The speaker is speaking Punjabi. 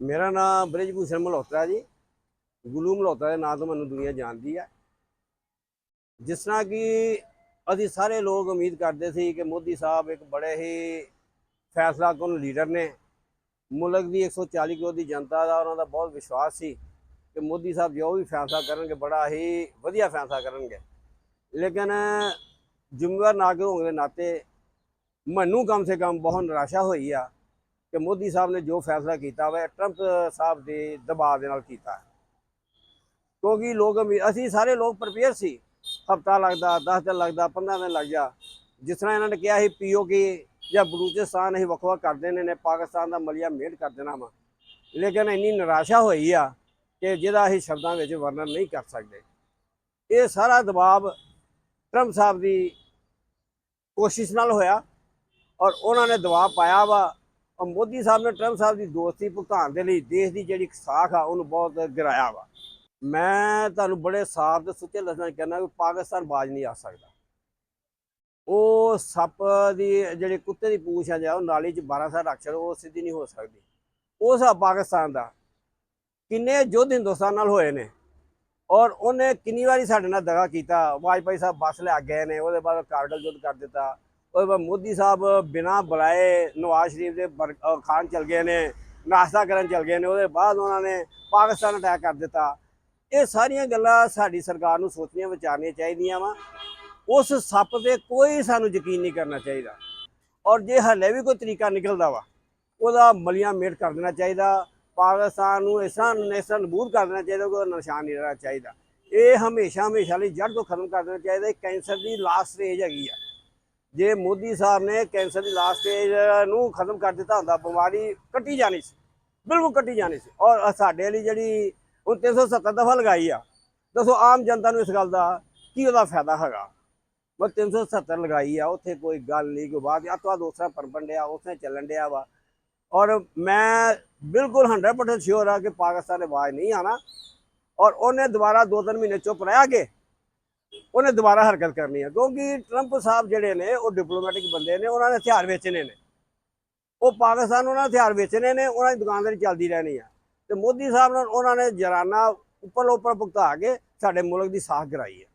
ਮੇਰਾ ਨਾਮ ਬ੍ਰਿਜਭੂਸ਼ਣ ਮਲਹੋਤਰਾ ਜੀ। ਗੁਰੂ ਮਲਹੋਤਰਾ ਦੇ ਨਾਂ ਤੋਂ ਮੈਨੂੰ ਦੁਨੀਆ ਜਾਣਦੀ ਹੈ। ਜਿਸ ਤਰ੍ਹਾਂ ਕਿ ਅਸੀਂ ਸਾਰੇ ਲੋਕ ਉਮੀਦ ਕਰਦੇ ਸੀ ਕਿ ਮੋਦੀ ਸਾਹਿਬ ਇੱਕ ਬੜੇ ਹੀ ਫੈਸਲਾ ਕੁਨ ਲੀਡਰ ਨੇ। ਮੁਲਕ ਦੀ 140 ਕਰੋੜ ਦੀ ਜਨਤਾ ਦਾ ਉਹਨਾਂ ਦਾ ਬਹੁਤ ਵਿਸ਼ਵਾਸ ਸੀ ਕਿ ਮੋਦੀ ਸਾਹਿਬ ਜੋ ਵੀ ਫੈਸਲਾ ਕਰਨਗੇ, ਬੜਾ ਹੀ ਵਧੀਆ ਫੈਸਲਾ ਕਰਨਗੇ। ਲੇਕਿਨ ਜ਼ਿੰਮੇਵਾਰ ਨਾਗਰਿਕ ਹੋਣ ਦੇ ਨਾਤੇ ਮੈਨੂੰ ਕਮ ਸੇ ਕਮ ਬਹੁਤ ਨਿਰਾਸ਼ਾ ਹੋਈ ਆ ਕਿ ਮੋਦੀ ਸਾਹਿਬ ਨੇ ਜੋ ਫੈਸਲਾ ਕੀਤਾ ਵਾ, ਇਹ ਟਰੰਪ ਸਾਹਿਬ ਦੇ ਦਬਾਅ ਦੇ ਨਾਲ ਕੀਤਾ ਕਿਉਂਕਿ ਲੋਕ ਅਸੀਂ ਸਾਰੇ ਲੋਕ ਪ੍ਰਪੇਅਰ ਸੀ। ਹਫਤਾ ਲੱਗਦਾ 10 ਦਿਨ ਲੱਗਦਾ 15 ਦਿਨ ਲੱਗ ਜਾ ਜਿਸ ਤਰ੍ਹਾਂ ਇਹਨਾਂ ਨੇ ਕਿਹਾ ਸੀ ਪੀਓਕੇ ਜਾਂ ਬਲੂਚਿਸਤਾਨ ਅਸੀਂ ਵੱਖ ਵੱਖ ਕਰ ਦੇਣੇ ਨੇ, ਪਾਕਿਸਤਾਨ ਦਾ ਮਲੀਆ ਮੇਡ ਕਰ ਦੇਣਾ ਵਾ। ਲੇਕਿਨ ਇੰਨੀ ਨਿਰਾਸ਼ਾ ਹੋਈ ਆ ਕਿ ਜਿਹਦਾ ਅਸੀਂ ਸ਼ਬਦਾਂ ਵਿੱਚ ਵਰਣਨ ਨਹੀਂ ਕਰ ਸਕਦੇ। ਇਹ ਸਾਰਾ ਦਬਾਅ ਟਰੰਪ ਸਾਹਿਬ ਦੀ ਕੋਸ਼ਿਸ਼ ਨਾਲ ਹੋਇਆ ਔਰ ਉਹਨਾਂ ਨੇ ਦਬਾਅ ਪਾਇਆ ਵਾ। ਔਰ ਮੋਦੀ ਸਾਹਿਬ ਨੇ ਟਰੰਪ ਸਾਹਿਬ ਦੀ ਦੋਸਤੀ ਭੁਗਤਾਨ ਦੇ ਲਈ ਦੇਸ਼ ਦੀ ਜਿਹੜੀ ਸਾਖ ਆ, ਉਹਨੂੰ ਬਹੁਤ ਗਿਰਾਇਆ ਵਾ। ਮੈਂ ਤੁਹਾਨੂੰ ਬੜੇ ਸਾਫ਼ ਤੇ ਸੁੱਚੇ ਲਫ਼ਜ਼ਾਂ 'ਚ ਕਹਿੰਦਾ ਕਿ ਪਾਕਿਸਤਾਨ ਬਾਜ ਨਹੀਂ ਆ ਸਕਦਾ। ਉਹ ਸੱਪ ਦੀ, ਜਿਹੜੇ ਕੁੱਤੇ ਦੀ ਪੂਛ ਆ ਜਾ ਉਹ ਨਾਲੀ 'ਚ 12 ਸਾਲ ਰੱਖ ਉਹ ਸਿੱਧੀ ਨਹੀਂ ਹੋ ਸਕਦੀ। ਉਸ ਆ ਪਾਕਿਸਤਾਨ ਦਾ। ਕਿੰਨੇ ਯੁੱਧ ਹਿੰਦੁਸਤਾਨ ਨਾਲ ਹੋਏ ਨੇ। ਔਰ ਉਹਨੇ ਕਿੰਨੀ ਵਾਰੀ ਸਾਡੇ ਨਾਲ ਦਗਾ ਕੀਤਾ, ਵਾਜਪਾਈ ਸਾਹਿਬ ਬੱਸ ਲੈ ਗਏ ਨੇ, ਉਹਦੇ ਬਾਅਦ ਕਾਰਡਲ ਯੁੱਧ ਕਰ ਦਿੱਤਾ। ਉਹਦੇ ਬਾਅਦ ਮੋਦੀ ਸਾਹਿਬ ਬਿਨਾਂ ਬੁਲਾਏ ਨਵਾਜ਼ ਸ਼ਰੀਫ ਦੇ ਬਰ- ਅਹ ਖਾਨ ਚਲ ਗਏ ਨੇ, ਨਾਸ਼ਤਾ ਕਰਨ ਚਲ ਗਏ ਨੇ, ਉਹਦੇ ਬਾਅਦ ਉਹਨਾਂ ਨੇ ਪਾਕਿਸਤਾਨ ਅਟੈਕ ਕਰ ਦਿੱਤਾ। ਇਹ ਸਾਰੀਆਂ ਗੱਲਾਂ ਸਾਡੀ ਸਰਕਾਰ ਨੂੰ ਸੋਚਣੀਆਂ, ਵਿਚਾਰਨੀਆਂ ਚਾਹੀਦੀਆਂ ਵਾ। ਉਸ ਸੱਪ ਤੇ ਕੋਈ ਸਾਨੂੰ ਯਕੀਨ ਨਹੀਂ ਕਰਨਾ ਚਾਹੀਦਾ। ਔਰ ਜੇ ਹਲੇ ਵੀ ਕੋਈ ਤਰੀਕਾ ਨਿਕਲਦਾ ਵਾ, ਉਹਦਾ ਮਲੀਆਂ ਮੇਟ ਕਰ ਦੇਣਾ ਚਾਹੀਦਾ। ਪਾਕਿਸਤਾਨ ਨੂੰ ਐਸਾ ਨੈਸਾ ਨਬੂਦ ਕਰ ਦੇਣਾ ਚਾਹੀਦਾ ਕਿ ਉਹਦਾ ਨਿਸ਼ਾਨ ਨਹੀਂ ਰਹਿਣਾ ਚਾਹੀਦਾ। ਇਹ ਹਮੇਸ਼ਾ ਹਮੇਸ਼ਾ ਲਈ ਜੜ ਤੋਂ ਖਤਮ ਕਰ ਦੇਣਾ ਚਾਹੀਦਾ। ਇਹ ਕੈਂਸਰ ਦੀ ਲਾਸਟ ਸਟੇਜ ਹੈਗੀ ਆ। ਜੇ ਮੋਦੀ ਸਾਹਿਬ ਨੇ ਕੈਂਸਰ ਦੀ ਲਾਸਟ ਸਟੇਜ ਨੂੰ ਖਤਮ ਕਰ ਦਿੱਤਾ ਹੁੰਦਾ, ਬਿਮਾਰੀ ਕੱਟੀ ਜਾਣੀ ਸੀ, ਬਿਲਕੁਲ ਕੱਟੀ ਜਾਣੀ ਸੀ। ਔਰ ਸਾਡੇ ਲਈ ਜਿਹੜੀ ਉਹ 370 ਦਫਾ ਲਗਾਈ ਆ, ਦੱਸੋ ਆਮ ਜਨਤਾ ਨੂੰ ਇਸ ਗੱਲ ਦਾ ਕੀ ਉਹਦਾ ਫਾਇਦਾ ਹੈਗਾ? ਬਸ 370 ਲਗਾਈ ਆ, ਉੱਥੇ ਕੋਈ ਗੱਲ ਨਹੀਂ, ਕੋਈ ਬਾਤ ਆ ਤੋਂ ਦੂਸਰਾ ਪਰਪੰਡ ਡਿਆ, ਉਸੇ ਚੱਲਣ ਡਿਆ ਵਾ। ਔਰ ਮੈਂ ਬਿਲਕੁਲ 100% ਸ਼ੋਰ ਆ ਕਿ ਪਾਕਿਸਤਾਨ ਨੇ ਆਵਾਜ਼ ਨਹੀਂ ਆਣਾ ਔਰ ਉਹਨੇ ਦੁਬਾਰਾ ਦੋ ਤਿੰਨ ਮਹੀਨੇ ਚੁੱਪ ਰਹਿ ਕੇ ਉਹਨੇ ਦੁਬਾਰਾ ਹਰਕਤ ਕਰਨੀ ਹੈ ਕਿਉਂਕਿ ਟਰੰਪ ਸਾਹਿਬ ਜਿਹੜੇ ਨੇ, ਉਹ ਡਿਪਲੋਮੈਟਿਕ ਬੰਦੇ ਨੇ, ਉਹਨਾਂ ਨੇ ਹਥਿਆਰ ਵੇਚਣੇ ਨੇ। ਉਹ ਪਾਕਿਸਤਾਨ ਨੂੰ ਉਹਨਾਂ ਹਥਿਆਰ ਵੇਚਣੇ ਨੇ, ਉਹਨਾਂ ਦੀ ਦੁਕਾਨਦਾਰੀ ਚੱਲਦੀ ਰਹਿਣੀ ਆ। ਤੇ ਮੋਦੀ ਸਾਹਿਬ ਨਾਲ ਉਹਨਾਂ ਨੇ ਜਰਾਨਾ ਉੱਪਰ ਉੱਪਰ ਭੁਗਤਾ ਕੇ ਸਾਡੇ ਮੁਲਕ ਦੀ ਸਾਖ ਕਰਾਈ ਹੈ